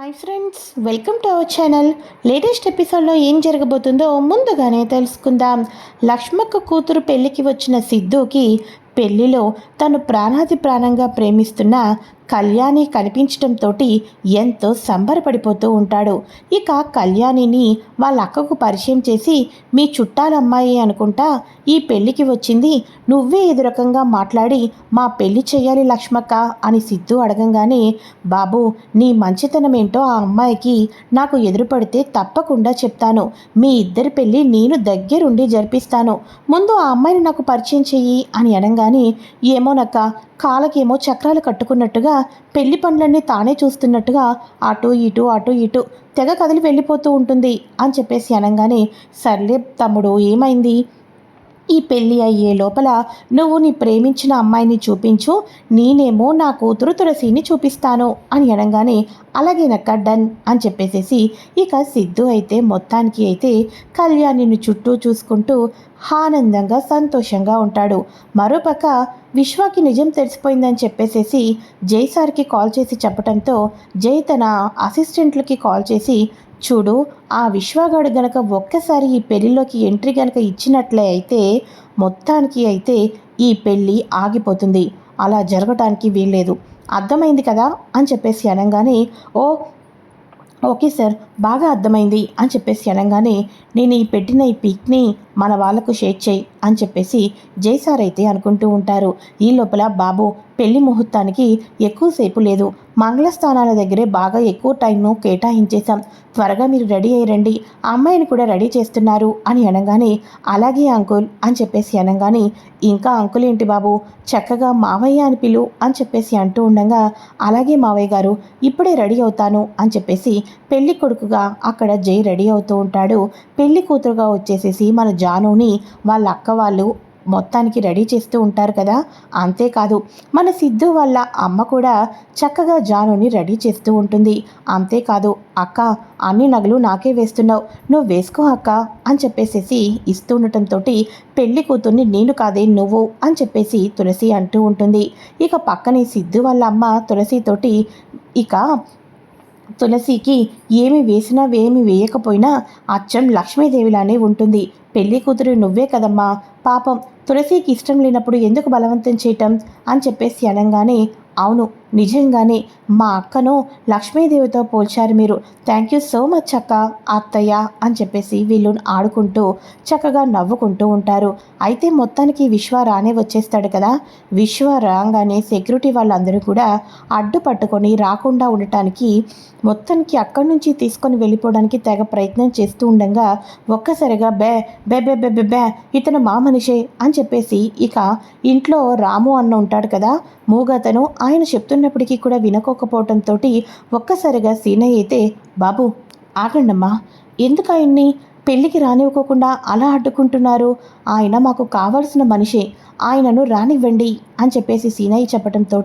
Hi friends welcome to our channel. Latest ఎపిసోడ్లో ఏం జరగబోతుందో ముందుగానే తెలుసుకుందాం. లక్ష్మక్క కూతురు పెళ్ళికి వచ్చిన సిద్ధుకి పెళ్ళిలో తను ప్రాణాది ప్రాణంగా ప్రేమిస్తున్న కళ్యాణి కనిపించడంతో ఎంతో సంబరపడిపోతూ ఉంటాడు. ఇక కళ్యాణిని వాళ్ళ అక్కకు పరిచయం చేసి మీ చుట్టాలమ్మాయి అనుకుంటా ఈ పెళ్ళికి వచ్చింది. నువ్వే ఎదురకంగా మాట్లాడి మా పెళ్ళి చేయాలి లక్ష్మక్క అని సిద్ధు అడగంగానే బాబు నీ మంచితనం ఏంటో ఆ అమ్మాయికి నాకు ఎదురుపడితే తప్పకుండా చెప్తాను. మీ ఇద్దరి పెళ్ళి నేను దగ్గరుండి జరిపిస్తాను. ముందు ఆ అమ్మాయిని నాకు పరిచయం చెయ్యి అని అనగానే ఏమోనక్క కాలకేమో చక్రాలు కట్టుకున్నట్టుగా పెళ్ళి పనులన్నీ తానే చూస్తున్నట్టుగా అటు ఇటు అటు ఇటు తెగ కదిలి వెళ్ళిపోతూ ఉంటుంది అని చెప్పేసి అనగానే సర్లే తమ్ముడు ఏమైంది? ఈ పెళ్ళి అయ్యే లోపల నువ్వు నీ ప్రేమించిన అమ్మాయిని చూపించు నేనేమో నా కూతురు తులసిని చూపిస్తాను అని అనగానే అలాగేనక్క డన్ అని చెప్పేసేసి ఇక సిద్ధు అయితే మొత్తానికి అయితే కళ్యాణిని చుట్టూ చూసుకుంటూ ఆనందంగా సంతోషంగా ఉంటాడు. మరోపక్క విశ్వాకి నిజం తెలిసిపోయిందని చెప్పేసేసి జై సార్కి కాల్ చేసి చెప్పడంతో జై తన అసిస్టెంట్లకి కాల్ చేసి చూడు ఆ విశ్వగాడు గనక ఒక్కసారి ఈ పెళ్ళిలోకి ఎంట్రీ గనక ఇచ్చినట్లే అయితే మొత్తానికి అయితే ఈ పెళ్ళి ఆగిపోతుంది. అలా జరగటానికి వీల్లేదు. అర్థమైంది కదా? అని చెప్పేసి అనగానే ఓ ఓకే సార్ బాగా అర్థమైంది అని చెప్పేసి అనగానే నేను ఈ పెట్టిన ఈ పిక్ని మన వాళ్ళకు షేర్ చేయి అని చెప్పేసి జై సార్ అయితే అనుకుంటూ ఉంటారు. ఈ లోపల బాబు పెళ్ళి ముహూర్తానికి ఎక్కువసేపు లేదు. మంగళస్థానాల దగ్గరే బాగా ఎక్కువ టైంను కేటాయించేశాం. త్వరగా మీరు రెడీ అయ్యండి ఆ అమ్మాయిని కూడా రెడీ చేస్తున్నారు అని అనగానే అలాగే అంకుల్ అని చెప్పేసి అనగానే ఇంకా అంకుల్ ఏంటి బాబు? చక్కగా మావయ్య అని పిలు అని చెప్పేసి అంటూ ఉండగా అలాగే మావయ్య గారు ఇప్పుడే రెడీ అవుతాను అని చెప్పేసి పెళ్ళి కొడుకుగా అక్కడ జై రెడీ అవుతూ ఉంటాడు. పెళ్ళి కూతురుగా వచ్చేసేసి మన జానుని వాళ్ళ అక్క వాళ్ళు మొత్తానికి రెడీ చేస్తూ ఉంటారు కదా? అంతేకాదు మన సిద్ధు వాళ్ళ అమ్మ కూడా చక్కగా జానుని రెడీ చేస్తూ ఉంటుంది. అంతేకాదు అక్క అన్ని నగలు నాకే వేస్తున్నావు. నువ్వు వేసుకో అక్క అని చెప్పేసేసి ఇస్తూ ఉండటంతో పెళ్ళి కూతుర్ని నేను కాదే నువ్వు అని చెప్పేసి తులసి అంటూ ఉంటుంది. ఇక పక్కనే సిద్ధు వాళ్ళ అమ్మ తులసితోటి ఇక తులసికి ఏమి వేసినా ఏమి వేయకపోయినా అచ్చం లక్ష్మీదేవిలానే ఉంటుంది. పెళ్ళి కూతురు నువ్వే కదమ్మా. పాపం తులసికి ఇష్టం లేనప్పుడు ఎందుకు బలవంతం చేయటం? అని చెప్పేసి అనగానే అవును నిజంగానే మా అక్కను లక్ష్మీదేవితో పోల్చారు మీరు. థ్యాంక్ యూ సో మచ్ అక్క అత్తయ్య అని చెప్పేసి వీళ్ళు ఆడుకుంటూ చక్కగా నవ్వుకుంటూ ఉంటారు. అయితే మొత్తానికి విశ్వ రానే వచ్చేస్తాడు కదా. విశ్వ రాగానే సెక్యూరిటీ వాళ్ళందరూ కూడా అడ్డు పట్టుకొని రాకుండా ఉండటానికి మొత్తానికి అక్కడి నుంచి తీసుకొని వెళ్ళిపోవడానికి తెగ ప్రయత్నం చేస్తూ ఉండగా ఒక్కసారిగా బే బే బే బే బే బే ఇతను మా మనిషే అని చెప్పేసి ఇక ఇంట్లో రాము అన్న ఉంటాడు కదా. మూగతను ఆయన చెప్తున్నప్పటికీ కూడా వినకోకపోవడంతో ఒక్కసారిగా సీనయ్య అయితే బాబు ఆగండమ్మా. ఎందుకు ఆయన్ని పెళ్ళికి రానివ్వకోకుండా అలా అడ్డుకుంటున్నారు? ఆయన మాకు కావాల్సిన మనిషే. ఆయనను రానివ్వండి అని చెప్పేసి సీనయ్య చెప్పడంతో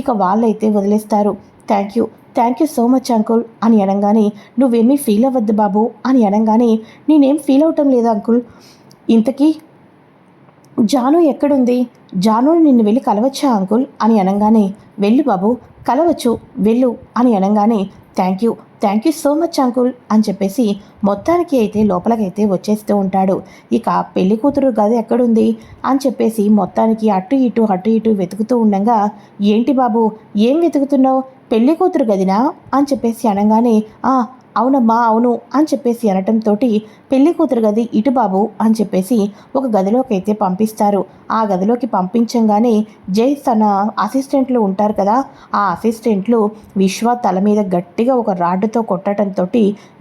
ఇక వాళ్ళైతే వదిలేస్తారు. Thank you. Thank you so much uncle అని అనగానే నువ్వేమీ ఫీల్ అవ్వద్దు బాబు అని అనగానే నేనేం ఫీల్ అవటం లేదు అంకుల్. ఇంతకీ జాను ఎక్కడుంది? జాను నిన్ను వెళ్ళి కలవచ్చా అంకుల్? అని అనగానే వెళ్ళు బాబు కలవచ్చు వెళ్ళు అని అనగానే thank you thank you so much uncle అని చెప్పేసి మొత్తానికి అయితే లోపలికైతే వచ్చేస్తూ ఉంటాడు. ఇక పెళ్ళి కూతురు గది ఎక్కడుంది? అని చెప్పేసి మొత్తానికి అటు ఇటు అటు ఇటు వెతుకుతూ ఉండగా ఏంటి బాబు ఏం వెతుకుతున్నావు? పెళ్ళి కూతురు గదినా? అని చెప్పేసి అనగానే అవునమ్మా అవును అని చెప్పేసి అనటంతో పెళ్ళి కూతురు గది ఇటు బాబు అని చెప్పేసి ఒక గదిలోకి అయితే పంపిస్తారు. ఆ గదిలోకి పంపించంగానే జై తన అసిస్టెంట్లు ఉంటారు కదా ఆ అసిస్టెంట్లు విశ్వ తల మీద గట్టిగా ఒక రాడ్డుతో కొట్టడంతో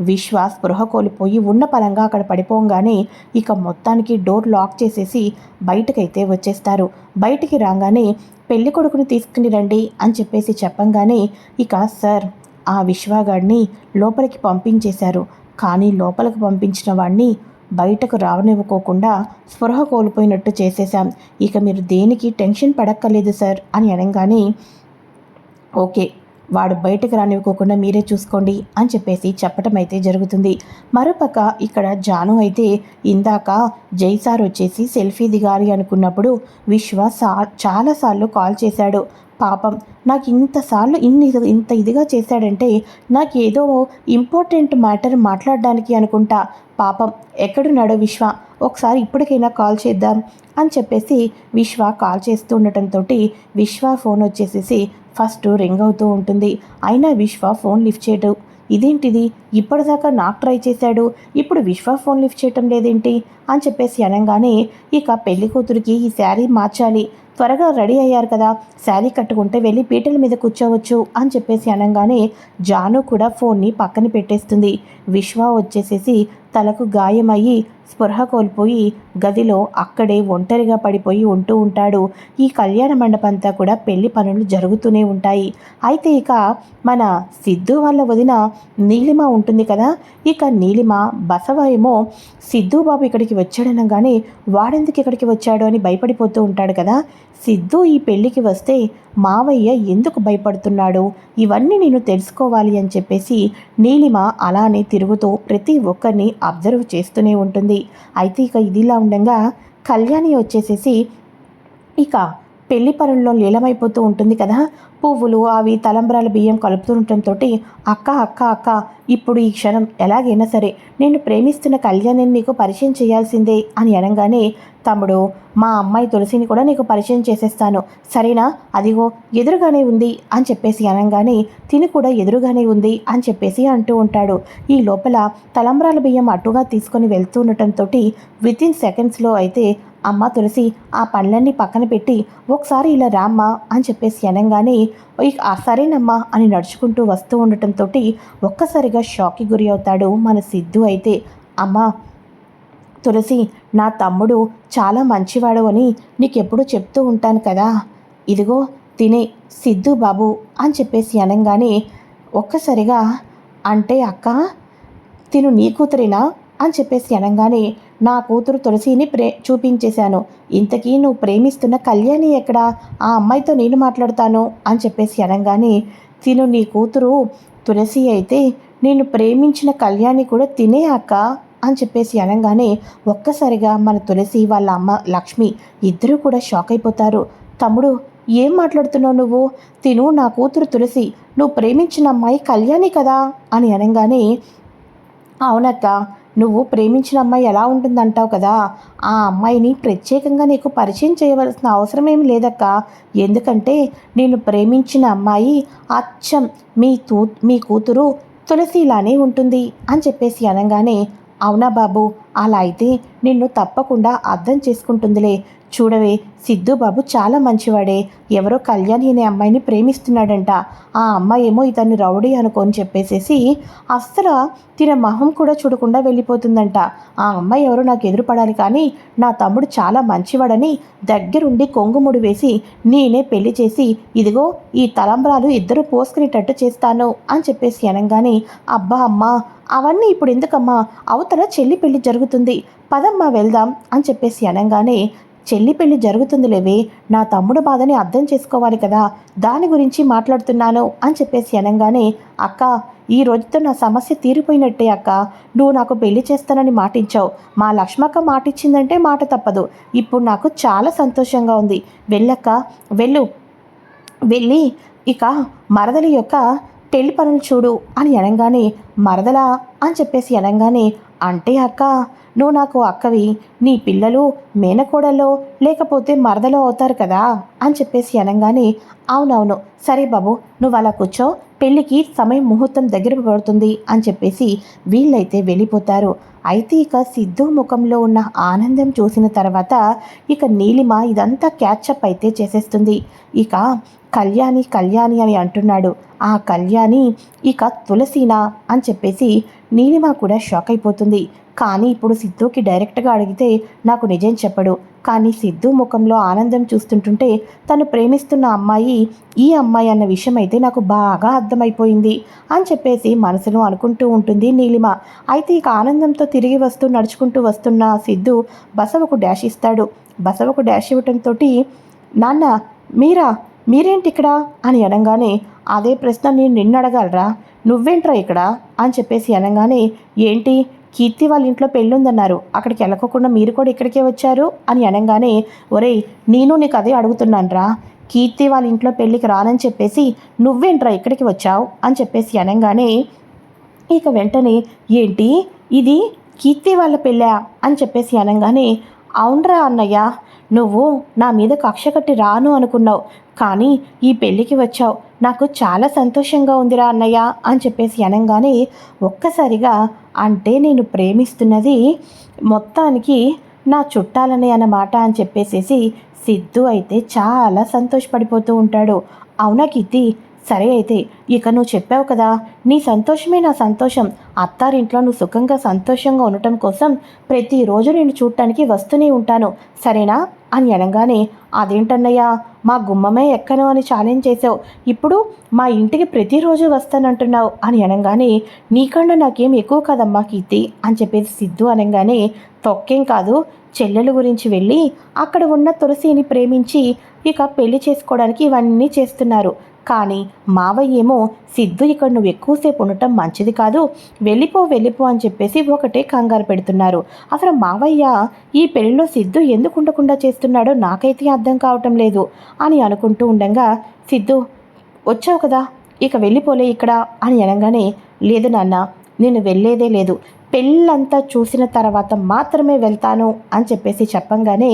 విశ్వ స్పృహ కోల్పోయి ఉన్న పరంగా అక్కడ పడిపోగానే ఇక మొత్తానికి డోర్ లాక్ చేసేసి బయటకైతే వచ్చేస్తారు. బయటికి రాగానే పెళ్ళి కొడుకుని తీసుకుని రండి అని చెప్పేసి చెప్పంగానే ఇక సార్ ఆ విశ్వాగాడిని లోపలికి పంపించేశారు. కానీ లోపలికి పంపించిన వాడిని బయటకు రావనివ్వకోకుండా స్పృహ కోల్పోయినట్టు చేసేశాం. ఇక మీరు దేనికి టెన్షన్ పడక్కర్లేదు సార్ అని అనగానే ఓకే వాడు బయటకు రానివ్వకోకుండా మీరే చూసుకోండి అని చెప్పేసి చెప్పటం అయితే జరుగుతుంది. మరోపక్క ఇక్కడ జాను అయితే ఇందాక జై సార్ వచ్చేసి సెల్ఫీ దిగాలి అనుకున్నప్పుడు విశ్వ సా చాలాసార్లు కాల్ చేశాడు. పాపం. నాకు ఇంతసార్లు ఇన్ని ఇంత ఇదిగా చేశాడంటే నాకు ఏదో ఇంపార్టెంట్ మ్యాటర్ మాట్లాడడానికి అనుకుంటా. పాపం. ఎక్కడున్నాడో విశ్వ? ఒకసారి ఇప్పటికైనా కాల్ చేద్దాం అని చెప్పేసి విశ్వ కాల్ చేస్తూ ఉండటంతో విశ్వ ఫోన్ వచ్చేసేసి ఫస్ట్ రింగ్ అవుతూ ఉంటుంది. అయినా విశ్వ ఫోన్ లిఫ్ట్ చేయడు. ఇదేంటిది? ఇప్పటిదాకా నాకు ట్రై చేశాడు. ఇప్పుడు విశ్వ ఫోన్ లిఫ్ట్ చేయటం లేదేంటి? అని చెప్పేసి అనగానే ఇక పెళ్ళి కూతురికి ఈ శారీ మార్చాలి. త్వరగా రెడీ అయ్యారు కదా. శారీ కట్టుకుంటే వెళ్ళి పీటల మీద కూర్చోవచ్చు అని చెప్పేసి అనగానే జాను కూడా ఫోన్ని పక్కన పెట్టేస్తుంది. విశ్వ వచ్చేసేసి తలకు గాయమయ్యి స్పృహ కోల్పోయి గదిలో అక్కడే ఒంటరిగా పడిపోయి ఉంటూ ఉంటాడు. ఈ కళ్యాణ మండపంతా కూడా పెళ్ళి పనులు జరుగుతూనే ఉంటాయి. అయితే ఇక మన సిద్ధు వాళ్ళ వదిన నీలిమ ఉంటుంది కదా? ఇక నీలిమ బసవ ఏమో సిద్ధు బాబు ఇక్కడికి వచ్చాడనగానే వాడెందుకు ఇక్కడికి వచ్చాడు అని భయపడిపోతూ ఉంటాడు కదా? సిద్ధు ఈ పెళ్ళికి వస్తే మావయ్య ఎందుకు భయపడుతున్నాడు? ఇవన్నీ నేను తెలుసుకోవాలి అని చెప్పేసి నీలిమ అలానే తిరుగుతూ ప్రతి ఒక్కరిని అబ్జర్వ్ చేస్తూనే ఉంటుంది. అయితే ఇక ఇదిలా ఉండగా కళ్యాణి వచ్చేసేసి ఇక పెళ్ళి పనుల్లో లీలమైపోతూ ఉంటుంది కదా. పువ్వులు అవి తలంబ్రాల బియ్యం కలుపుతుండటంతో అక్క అక్క అక్క ఇప్పుడు ఈ క్షణం ఎలాగైనా సరే నేను ప్రేమిస్తున్న కళ్యాణిని నీకు పరిచయం చేయాల్సిందే అని అనగానే తమ్ముడు మా అమ్మాయి తులసిని కూడా నీకు పరిచయం చేసేస్తాను. సరేనా? అదిగో ఎదురుగానే ఉంది అని చెప్పేసి అనగానే తిని కూడా ఎదురుగానే ఉంది అని చెప్పేసి అంటూ ఉంటాడు. ఈ లోపల తలంబ్రాల బియ్యం అటుగా తీసుకొని వెళ్తూ ఉండటంతో వితిన్ సెకండ్స్లో అయితే అమ్మ తులసి ఆ పనులన్నీ పక్కన పెట్టి ఒకసారి ఇలా రామ్మా అని చెప్పేసి అనగానే సరేనమ్మా అని నడుచుకుంటూ వస్తూ ఉండటంతో ఒక్కసారిగా షాక్కి గురి అవుతాడు మన సిద్ధు అయితే. అమ్మా తులసి నా తమ్ముడు చాలా మంచివాడు అని నీకెప్పుడు చెప్తూ ఉంటాను కదా. ఇదిగో తినే సిద్ధు బాబు అని చెప్పేసి అనగానే ఒక్కసారిగా అంటే అక్క తిను నీ కూతురేనా? అని చెప్పేసి అనగానే నా కూతురు తులసిని ప్రే చూపించేశాను. ఇంతకీ నువ్వు ప్రేమిస్తున్న కళ్యాణి ఎక్కడా? ఆ అమ్మాయితో నేను మాట్లాడతాను అని చెప్పేసి అనగానే తిను నీ కూతురు తులసి అయితే నేను ప్రేమించిన కళ్యాణి కూడా తినే అక్క అని చెప్పేసి అనగానే ఒక్కసారిగా మన తులసి వాళ్ళ అమ్మ లక్ష్మి ఇద్దరూ కూడా షాక్ అయిపోతారు. తమ్ముడు ఏం మాట్లాడుతున్నావు నువ్వు? తిను నా కూతురు తులసి నువ్వు ప్రేమించిన అమ్మాయి కళ్యాణి కదా అని అనగానే అవునక్క నువ్వు ప్రేమించిన అమ్మాయి ఎలా ఉంటుందంటావు కదా? ఆ అమ్మాయిని ప్రత్యేకంగా నీకు పరిచయం చేయవలసిన అవసరం ఏమి లేదక్క. ఎందుకంటే నేను ప్రేమించిన అమ్మాయి అచ్చం మీ తూ మీ కూతురు తులసిలానే ఉంటుంది అని చెప్పేసి అనగానే అవునా బాబు? అలా అయితే నిన్ను తప్పకుండా అర్థం చేసుకుంటుందిలే. చూడవే సిద్ధుబాబు చాలా మంచివాడే. ఎవరో కళ్యాణి అనే అమ్మాయిని ప్రేమిస్తున్నాడంట. ఆ అమ్మాయి ఏమో ఇతన్ని రౌడీ అనుకోని చెప్పేసేసి అస్సలు తిన మొహం కూడా చూడకుండా వెళ్ళిపోతుందంట. ఆ అమ్మాయి ఎవరో నాకు ఎదురుపడాలి కానీ నా తమ్ముడు చాలా మంచివాడని దగ్గరుండి కొంగుముడి వేసి నేనే పెళ్ళి చేసి ఇదిగో ఈ తలంబ్రాలు ఇద్దరు పోసుకునేటట్టు చేస్తాను అని చెప్పేసి అనగానే అబ్బా అమ్మా అవన్నీ ఇప్పుడు ఎందుకమ్మా? అవతల చెల్లి పెళ్ళి జరుగుతుంది. పదమ్మా వెళ్దాం అని చెప్పేసి అనగానే చెల్లి పెళ్ళి జరుగుతుంది లేవే నా తమ్ముడు బాధని అర్థం చేసుకోవాలి కదా దాని గురించి మాట్లాడుతున్నాను అని చెప్పేసి అనగానే అక్క ఈ రోజుతో నా సమస్య తీరిపోయినట్టే అక్క నువ్వు నాకు పెళ్ళి చేస్తానని మాటించావు మా లక్ష్మక్క మాటిచ్చిందంటే మాట తప్పదు. ఇప్పుడు నాకు చాలా సంతోషంగా ఉంది. వెళ్ళక్క వెళ్ళు. వెళ్ళి ఇక మరదలి యొక్క పెళ్ళి పనులు చూడు అని అనగానే మరదల అని చెప్పేసి అనగానే అంటే అక్క నువ్వు నాకు అక్కవి నీ పిల్లలు మేనకోడలో లేకపోతే మరదలో అవుతారు కదా? అని చెప్పేసి అనగానే అవునవును సరే బాబు నువ్వు అలా కూర్చో పెళ్ళికి సమయం ముహూర్తం దగ్గర పడుతుంది అని చెప్పేసి వీళ్ళైతే వెళ్ళిపోతారు. అయితే ఇక సిద్ధు ముఖంలో ఉన్న ఆనందం చూసిన తర్వాత ఇక నీలిమ ఇదంతా క్యాచప్ అయితే చేసేస్తుంది. ఇక కళ్యాణి కళ్యాణి అని అంటున్నాడు. ఆ కళ్యాణి ఇక తులసీనా అని చెప్పేసి నీలిమ కూడా షాక్ అయిపోతుంది. కానీ ఇప్పుడు సిద్ధుకి డైరెక్ట్గా అడిగితే నాకు నిజం చెప్పడు. కానీ సిద్ధు ముఖంలో ఆనందం చూస్తుంటుంటే తను ప్రేమిస్తున్న అమ్మాయి ఈ అమ్మాయి అన్న విషయం అయితే నాకు బాగా అర్థమైపోయింది అని చెప్పేసి మనసులో అనుకుంటూ ఉంటుంది నీలిమ. అయితే ఇక ఆనందంతో తిరిగి వస్తూ నడుచుకుంటూ వస్తున్న సిద్ధు బసవకు డాష్ ఇస్తాడు. బసవకు డాష్ ఇవ్వటంతో నాన్న మీరా? మీరేంటి ఇక్కడ అని అనగానే అదే ప్రశ్న నేను నిన్ను అడగలరా నువ్వేంట్రా ఇక్కడ? అని చెప్పేసి అనగానే ఏంటి? కీర్తి వాళ్ళ ఇంట్లో పెళ్ళుందన్నారు. అక్కడికి వెళ్ళకోకుండా మీరు కూడా ఇక్కడికే వచ్చారు? అని అనగానే ఒరేయ్ నేను నీకు అదే అడుగుతున్నానురా. కీర్తి వాళ్ళ ఇంట్లో పెళ్ళికి రానని చెప్పేసి నువ్వేంట్రా ఇక్కడికి వచ్చావు? అని చెప్పేసి అనగానే ఇక వెంటనే ఏంటి? ఇది కీర్తి వాళ్ళ పెళ్ళా? అని చెప్పేసి అనగానే అవునరా అన్నయ్య. నువ్వు నా మీద కక్ష కట్టి రాను అనుకున్నావు. కానీ ఈ పెళ్ళికి వచ్చావు. నాకు చాలా సంతోషంగా ఉందిరా అన్నయ్య అని చెప్పేసి అనగానే ఒక్కసారిగా అంటే నేను ప్రేమిస్తున్నది మొత్తానికి నా చుట్టాలని అన్నమాట అని చెప్పేసేసి సిద్ధు అయితే చాలా సంతోషపడిపోతూ ఉంటాడు. అవునా కీర్తి? సరే అయితే ఇక నువ్వు చెప్పావు కదా నీ సంతోషమే నా సంతోషం. అత్తారింట్లో నువ్వు సుఖంగా సంతోషంగా ఉండటం కోసం ప్రతిరోజు నేను చూడటానికి వస్తూనే ఉంటాను. సరేనా? అని అనగానే అదేంటన్నయ్యా మా గుమ్మమే ఎక్కను అని ఛాలెంజ్ చేసావు ఇప్పుడు మా ఇంటికి ప్రతిరోజు వస్తానంటున్నావు అని అనగానే నీకన్నా నాకేం ఎక్కువ కదమ్మా కీర్తి అని చెప్పేసి సిద్ధు అనగానే తొక్కేం కాదు. చెల్లెల గురించి వెళ్ళి అక్కడ ఉన్న తులసిని ప్రేమించి ఇక పెళ్ళి చేసుకోవడానికి ఇవన్నీ చేస్తున్నారు. కానీ మావయ్య ఏమో సిద్ధు ఇక్కడ నువ్వు ఎక్కువసేపు ఉండటం మంచిది కాదు. వెళ్ళిపో వెళ్ళిపో అని చెప్పేసి ఒకటే కంగారు పెడుతున్నారు. అసలు మావయ్య ఈ పెళ్ళిలో సిద్ధు ఎందుకు ఉండకుండా చేస్తున్నాడో నాకైతే అర్థం కావటం లేదు అని అనుకుంటూ ఉండగా సిద్ధు వచ్చావు కదా ఇక వెళ్ళిపోలే ఇక్కడ అని అనగానే లేదు నాన్న నేను వెళ్ళేదే లేదు. పెళ్ళంతా చూసిన తర్వాత మాత్రమే వెళ్తాను అని చెప్పేసి చెప్పంగానే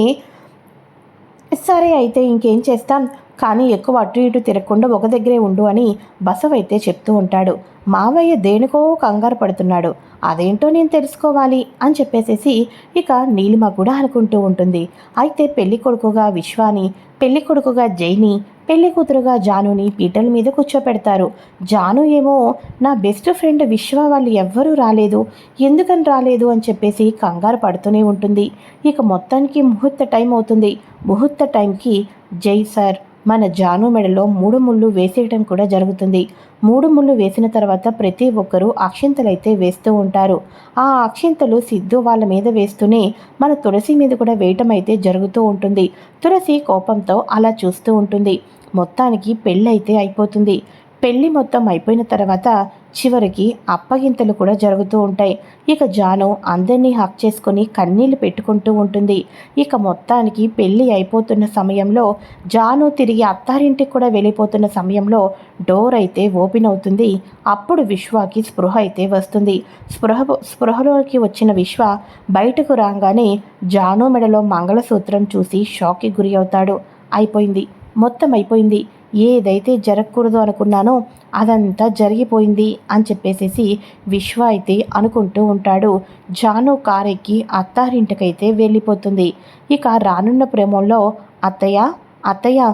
సరే అయితే ఇంకేం చేస్తాం? కానీ ఎక్కువ అటు ఇటు తిరగకుండా ఒక దగ్గరే ఉండు అని బసవైతే చెప్తూ ఉంటాడు. మావయ్య దేనికో కంగారు పడుతున్నాడు. అదేంటో నేను తెలుసుకోవాలి అని చెప్పేసేసి ఇక నీలిమ కూడా అనుకుంటూ ఉంటుంది. అయితే పెళ్ళి కొడుకుగా విశ్వాని పెళ్ళి కొడుకుగా జైని పెళ్ళి కూతురుగా జానుని పీటల మీద కూర్చోపెడతారు. జాను ఏమో నా బెస్ట్ ఫ్రెండ్ విశ్వ వాళ్ళు ఎవ్వరూ రాలేదు. ఎందుకని రాలేదు? అని చెప్పేసి కంగారు పడుతూనే ఉంటుంది. ఇక మొత్తానికి ముహూర్త టైం అవుతుంది. ముహూర్త టైంకి జై సార్ మన జాను మెడలో మూడు ముళ్ళు వేసేయటం కూడా జరుగుతుంది. మూడు ముళ్ళు వేసిన తర్వాత ప్రతి ఒక్కరూ అక్షింతలైతే వేస్తూ ఉంటారు. ఆ అక్షింతలు సిద్ధు వాళ్ళ మీద వేస్తూనే మన తులసి మీద కూడా వేయటం అయితే జరుగుతూ ఉంటుంది. తులసి కోపంతో అలా చూస్తూ ఉంటుంది. మొత్తానికి పెళ్ళైతే అయిపోతుంది. పెళ్ళి మొత్తం అయిపోయిన తర్వాత చివరికి అప్పగింతలు కూడా జరుగుతూ ఉంటాయి. ఇక జాను అందరినీ హక్ చేసుకొని కన్నీళ్ళు పెట్టుకుంటూ ఉంటుంది. ఇక మొత్తానికి పెళ్ళి అయిపోతున్న సమయంలో జాను తిరిగి అత్తారింటికి కూడా వెళ్ళిపోతున్న సమయంలో డోర్ అయితే ఓపెన్ అవుతుంది. అప్పుడు విశ్వకి స్పృహ అయితే వస్తుంది. స్పృహ స్పృహలోకి వచ్చిన విశ్వ బయటకు రాగానే జాను మెడలో మంగళసూత్రం చూసి షాక్కి గురి అవుతాడు. అయిపోయింది. మొత్తం అయిపోయింది. ఏదైతే జరగకూడదు అనుకున్నానో అదంతా జరిగిపోయింది అని చెప్పేసేసి విశ్వ అయితే అనుకుంటూ ఉంటాడు. జాను కారెక్కి అత్తారింటికైతే వెళ్ళిపోతుంది. ఇక రానున్న ప్రేమంలో అత్తయ్య అత్తయ్య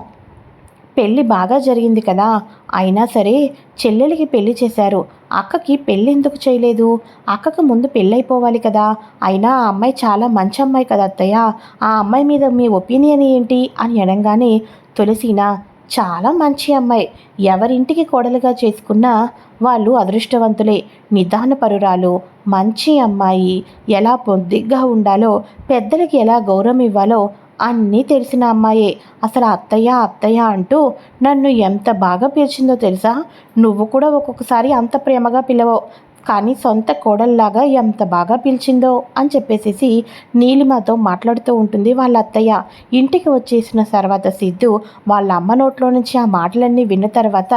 పెళ్ళి బాగా జరిగింది కదా. అయినా సరే చెల్లెలకి పెళ్ళి చేశారు. అక్కకి పెళ్ళి ఎందుకు చేయలేదు? అక్కకు ముందు పెళ్ళైపోవాలి కదా. అయినా ఆ అమ్మాయి చాలా మంచి అమ్మాయి కదా అత్తయ్య. ఆ అమ్మాయి మీద మీ ఒపీనియన్ ఏంటి? అని అనగానే తులసినా చాలా మంచి అమ్మాయి. ఎవరింటికి కోడలుగా చేసుకున్నా వాళ్ళు అదృష్టవంతులే. నిదానపరురాలు మంచి అమ్మాయి. ఎలా పొద్దిగ్గా ఉండాలో పెద్దలకి ఎలా గౌరవం ఇవ్వాలో అన్నీ తెలిసిన అమ్మాయే. అసలు అత్తయ్య అత్తయ్య అంటూ నన్ను ఎంత బాగా పిలిచిందో తెలుసా? నువ్వు కూడా ఒక్కొక్కసారి అంత ప్రేమగా పిలవవు. కానీ సొంత కోడల్లాగా ఎంత బాగా పిలిచిందో అని చెప్పేసేసి నీలిమతో మాట్లాడుతూ ఉంటుంది వాళ్ళ అత్తయ్య ఇంటికి వచ్చేసిన తర్వాత సిద్ధు వాళ్ళ అమ్మ నోట్లో నుంచి ఆ మాటలన్నీ విన్న తర్వాత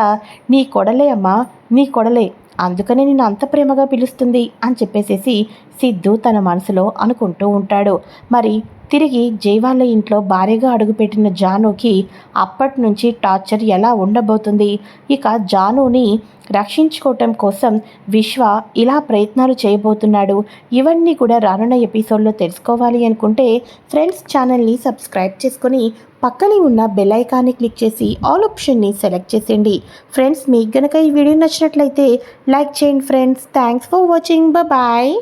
నీ కొడలే అమ్మా నీ కొడలే అందుకనే నేను అంత ప్రేమగా పిలుస్తుంది అని చెప్పేసేసి సిద్ధు తన మనసులో అనుకుంటూ ఉంటాడు. మరి తిరిగి జైవాళ్ళ ఇంట్లో భారీగా అడుగుపెట్టిన జానుకి అప్పటి నుంచి టార్చర్ ఎలా ఉండబోతుంది? ఇక జానుని రక్షించుకోవటం కోసం విశ్వ ఇలా ప్రయత్నాలు చేయబోతున్నాడు. ఇవన్నీ కూడా రానున్న ఎపిసోడ్లో తెలుసుకోవాలి అనుకుంటే ఫ్రెండ్స్ ఛానల్ని సబ్స్క్రైబ్ చేసుకొని పక్కనే ఉన్న బెల్ ఐకాన్ని క్లిక్ చేసి ఆల్ ఆప్షన్ని సెలెక్ట్ చేసేయండి. ఫ్రెండ్స్ మీకు గనక ఈ వీడియో నచ్చినట్లయితే లైక్ చేయండి friends. Thanks for watching. Bye.